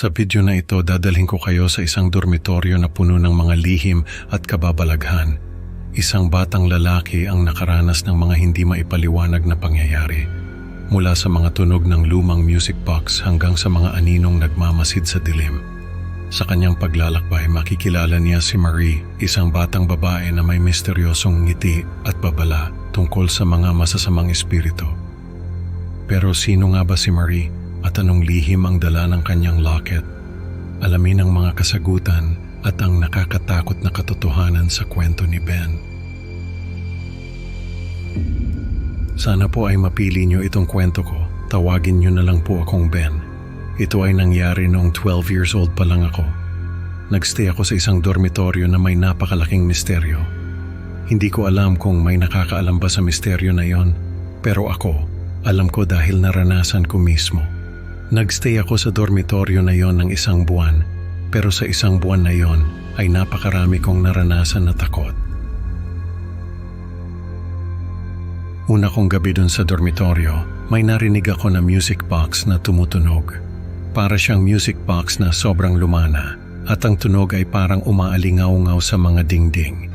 Sa video na ito, dadalhin ko kayo sa isang dormitoryo na puno ng mga lihim at kababalaghan. Isang batang lalaki ang nakaranas ng mga hindi maipaliwanag na pangyayari. Mula sa mga tunog ng lumang music box hanggang sa mga aninong nagmamasid sa dilim. Sa kanyang paglalakbay, makikilala niya si Marie, isang batang babae na may misteryosong ngiti at babala tungkol sa mga masasamang espiritu. Pero sino nga ba si Marie at anong lihim ang dala ng kanyang locket? Alamin ang mga kasagutan at ang nakakatakot na katotohanan sa kwento ni Ben. Sana po ay mapili niyo itong kwento ko. Tawagin niyo na lang po akong Ben. Ito ay nangyari noong 12 years old pa lang ako. Nagstay ako sa isang dormitoryo na may napakalaking misteryo. Hindi ko alam kung may nakakaalam ba sa misteryo na yon, pero ako, alam ko dahil naranasan ko mismo. Nagstay ako sa dormitoryo na yon ng isang buwan, pero sa isang buwan na yon ay napakarami kong naranasan na takot. Una kong gabi dun sa dormitoryo, may narinig ako na music box na tumutunog. Para siyang music box na sobrang lumana at ang tunog ay parang umaalingaw-ngaw sa mga dingding.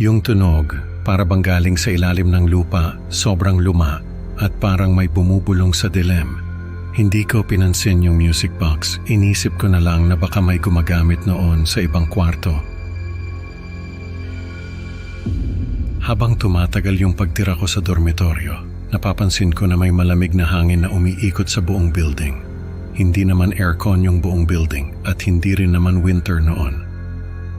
Yung tunog, para bang galing sa ilalim ng lupa, sobrang luma at parang may bumubulong sa dilim. Hindi ko pinansin yung music box, inisip ko na lang na baka may gumagamit noon sa ibang kwarto. Habang tumatagal yung pagtira ko sa dormitoryo, napapansin ko na may malamig na hangin na umiikot sa buong building. Hindi naman aircon yung buong building at hindi rin naman winter noon.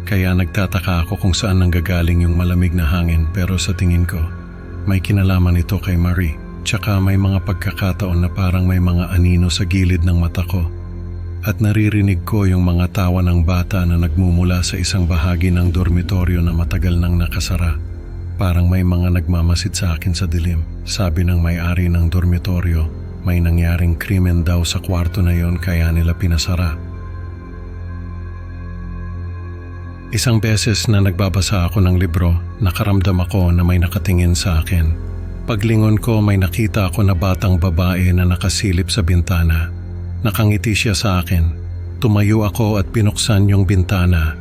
Kaya nagtataka ako kung saan nanggagaling yung malamig na hangin pero sa tingin ko, may kinalaman ito kay Marie. Tsaka may mga pagkakataon na parang may mga anino sa gilid ng mata ko. At naririnig ko yung mga tawa ng bata na nagmumula sa isang bahagi ng dormitoryo na matagal nang nakasara. Parang may mga nagmamasid sa akin sa dilim. Sabi ng may-ari ng dormitoryo, may nangyaring krimen daw sa kwarto na yon kaya nila pinasara. Isang beses na nagbabasa ako ng libro, nakaramdam ako na may nakatingin sa akin. Paglingon ko may nakita ako na batang babae na nakasilip sa bintana. Nakangiti siya sa akin. Tumayo ako at binuksan yung bintana.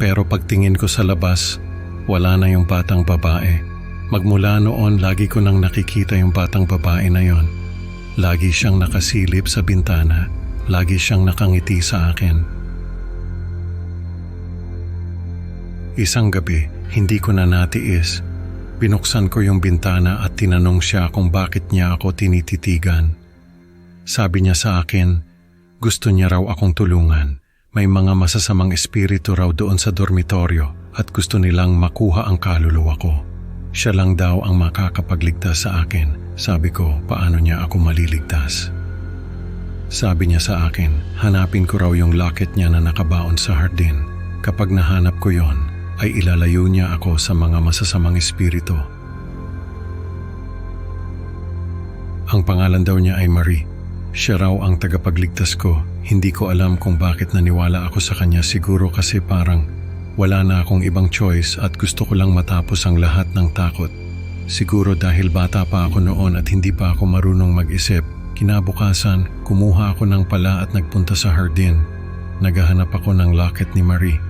Pero pagtingin ko sa labas, wala na yung batang babae. Magmula noon lagi ko nang nakikita yung batang babae na yon. Lagi siyang nakasilip sa bintana. Lagi siyang nakangiti sa akin. Isang gabi, hindi ko na natiis Binuksan ko yung bintana at tinanong siya kung bakit niya ako tinititigan. Sabi niya sa akin, gusto niya raw akong tulungan. May mga masasamang espiritu raw doon sa dormitoryo at gusto nilang makuha ang kaluluwa ko. Siya lang daw ang makakapagligtas sa akin. Sabi ko, paano niya ako maliligtas? Sabi niya sa akin, hanapin ko raw yung locket niya na nakabaon sa hardin. Kapag nahanap ko yon, ay ilalayo niya ako sa mga masasamang espiritu. Ang pangalan daw niya ay Marie. Siya raw ang tagapagligtas ko. Hindi ko alam kung bakit naniwala ako sa kanya siguro kasi parang wala na akong ibang choice at gusto ko lang matapos ang lahat ng takot. Siguro dahil bata pa ako noon at hindi pa ako marunong mag-isip, kinabukasan kumuha ako ng pala at nagpunta sa hardin. Naghahanap ako ng locket ni Marie.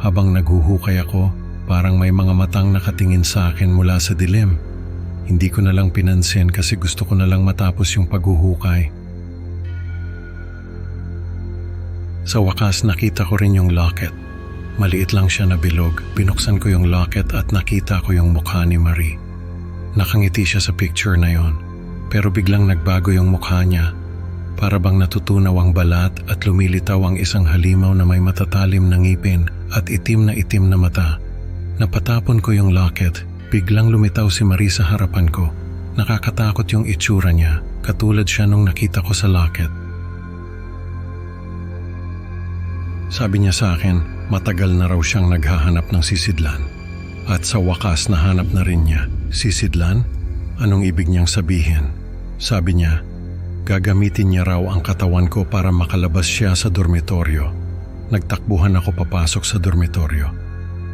Habang naghuhukay ako, parang may mga matang nakatingin sa akin mula sa dilim. Hindi ko na lang pinansin kasi gusto ko na lang matapos yung paghuhukay. Sa wakas nakita ko rin yung locket. Maliit lang siya na bilog. Binuksan ko yung locket at nakita ko yung mukha ni Marie. Nakangiti siya sa picture na yon. Pero biglang nagbago yung mukha niya para bang natutunaw ang balat at lumilitaw ang isang halimaw na may matatalim na ngipin at itim na itim na mata. Napatapon ko yung locket, biglang lumitaw si Marie sa harapan ko. Nakakatakot yung itsura niya, katulad siya nung nakita ko sa locket. Sabi niya sa akin, matagal na raw siyang naghahanap ng sisidlan. At sa wakas nahanap na rin niya, sisidlan? Anong ibig niyang sabihin? Sabi niya, Gagamitin niya raw ang katawan ko para makalabas siya sa dormitoryo. Nagtakbuhan ako papasok sa dormitoryo.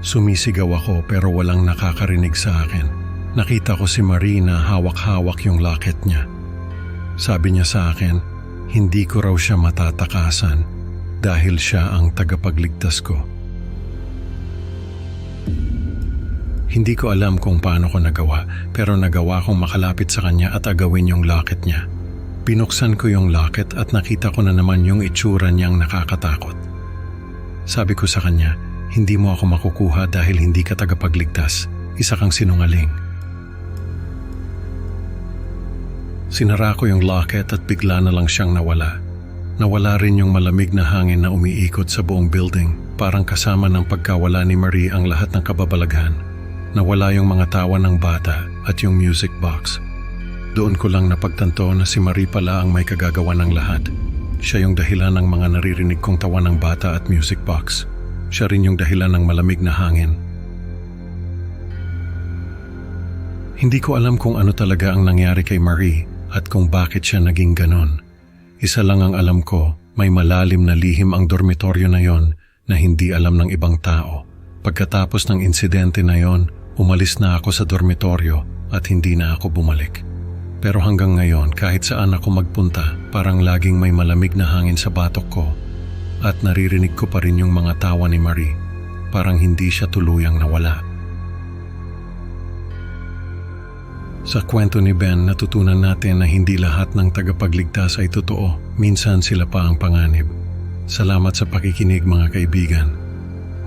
Sumisigaw ako pero walang nakakarinig sa akin. Nakita ko si Marie na hawak-hawak yung locket niya. Sabi niya sa akin, Hindi ko raw siya matatakasan dahil siya ang tagapagligtas ko. Hindi ko alam kung paano ko nagawa pero nagawa kong makalapit sa kanya at agawin yung locket niya. Binuksan ko yung locket at nakita ko na naman yung itsura niyang nakakatakot. Sabi ko sa kanya, hindi mo ako makukuha dahil hindi ka tagapagligtas. Isa kang sinungaling. Sinara ko yung locket at bigla na lang siyang nawala. Nawala rin yung malamig na hangin na umiikot sa buong building. Parang kasama ng pagkawala ni Marie ang lahat ng kababalaghan. Nawala yung mga tawa ng bata at yung music box. Doon ko lang napagtanto na si Marie pala ang may kagagawa ng lahat. Siya yung dahilan ng mga naririnig kong tawa ng bata at music box. Siya rin yung dahilan ng malamig na hangin. Hindi ko alam kung ano talaga ang nangyari kay Marie at kung bakit siya naging ganon. Isa lang ang alam ko, may malalim na lihim ang dormitoryo na yon na hindi alam ng ibang tao. Pagkatapos ng insidente na yon, umalis na ako sa dormitoryo at hindi na ako bumalik. Pero hanggang ngayon, kahit saan ako magpunta, parang laging may malamig na hangin sa batok ko at naririnig ko pa rin yung mga tawa ni Marie. Parang hindi siya tuluyang nawala. Sa kwento ni Ben, natutunan natin na hindi lahat ng tagapagligtas ay totoo. Minsan sila pa ang panganib. Salamat sa pakikinig mga kaibigan.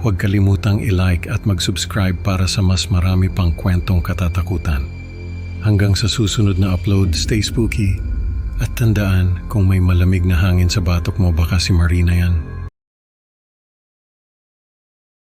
Huwag kalimutang i-like at mag-subscribe para sa mas marami pang kwentong katatakutan. Hanggang sa susunod na upload, stay spooky. At tandaan, kung may malamig na hangin sa batok mo, baka si Marina yan.